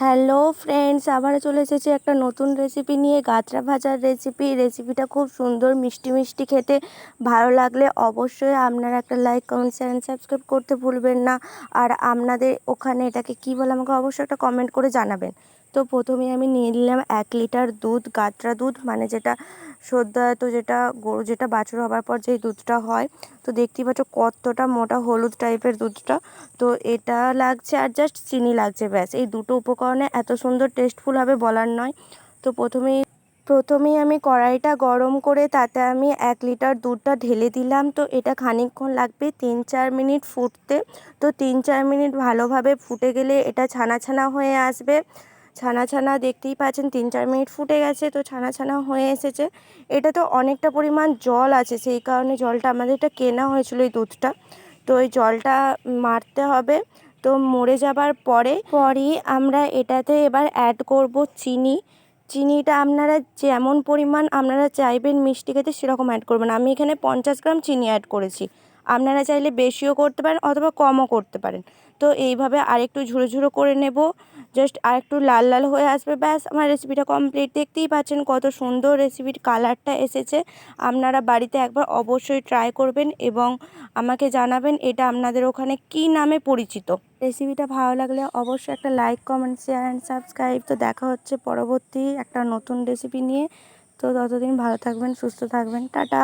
Hello friends আবার চলে এসেছি একটা নতুন রেসিপি নিয়ে, গাজরা ভাজার রেসিপি রেসিপিটা খুব সুন্দর, মিষ্টি মিষ্টি খেতে ভালো লাগলে অবশ্যই আপনারা একটা like comment share and subscribe করতে ভুলবেন না। আর আপনাদের ওখানে এটাকে কী বলে আমাকে অবশ্যই একটা কমেন্ট করে জানাবেন। তো প্রথমে আমি নিয়ে নিলাম এক লিটার দুধ, গাজরা দুধ মানে যেটা সদ্যায়িত যেটা গরু যেটা বাছুর হবার পর যেই দুধটা হয়। তো দেখতেই পাচ্ছ কতটা মোটা হলুদ টাইপের দুধটা। তো এটা লাগছে আর জাস্ট চিনি লাগছে, ব্যাস। এই দুটো উপকরণে এত সুন্দর টেস্টফুল হবে বলার নয়। তো প্রথমেই প্রথমেই আমি কড়াইটা গরম করে তাতে আমি এক লিটার দুধটা ঢেলে দিলাম। তো এটা খানিকক্ষণ লাগবে তিন চার মিনিট ফুটতে। তো তিন চার মিনিট ভালোভাবে ফুটে গেলে এটা ছানা ছানা হয়ে আসবে। ছানা ছানা দেখতেই পাচ্ছেন তিন চার মিনিট ফুটে গেছে, তো ছানা ছানা হয়ে এসেছে। এটা তো অনেকটা পরিমাণ জল আছে, সেই কারণে জলটা আমাদের এটা কেনা হয়েছিল এই দুধটা। তো ওই জলটা মারতে হবে। তো মরে যাবার পরে, পরই আমরা এটাতে এবার অ্যাড করব চিনি। চিনিটা আপনারা যেমন পরিমাণ আপনারা চাইবেন মিষ্টি খেতে সেরকম অ্যাড করবেন। আমি এখানে পঞ্চাশ গ্রাম চিনি অ্যাড করেছি। আপনারা চাইলে বেশিও করতে পারেন অথবা কমও করতে পারেন। তো এইভাবে আরেকটু ঝুড়ো ঝুড়ো করে নেব। জাস্ট আরেকটু লাল লাল হয়ে আসবে, ব্যাস। আমার রেসিপিটা কমপ্লিট দেখতেই পাচ্ছেন কত সুন্দর রেসিপির কালারটা এসেছে। আপনারা বাড়িতে একবার অবশ্যই ট্রাই করবেন এবং আমাকে জানাবেন এটা আপনাদের ওখানে কী নামে পরিচিত। রেসিপিটা ভালো লাগলে অবশ্যই একটা like comment share and subscribe তো দেখা হচ্ছে পরবর্তী একটা নতুন রেসিপি নিয়ে। তো ততদিন ভালো থাকবেন, সুস্থ থাকবেন। টাটা!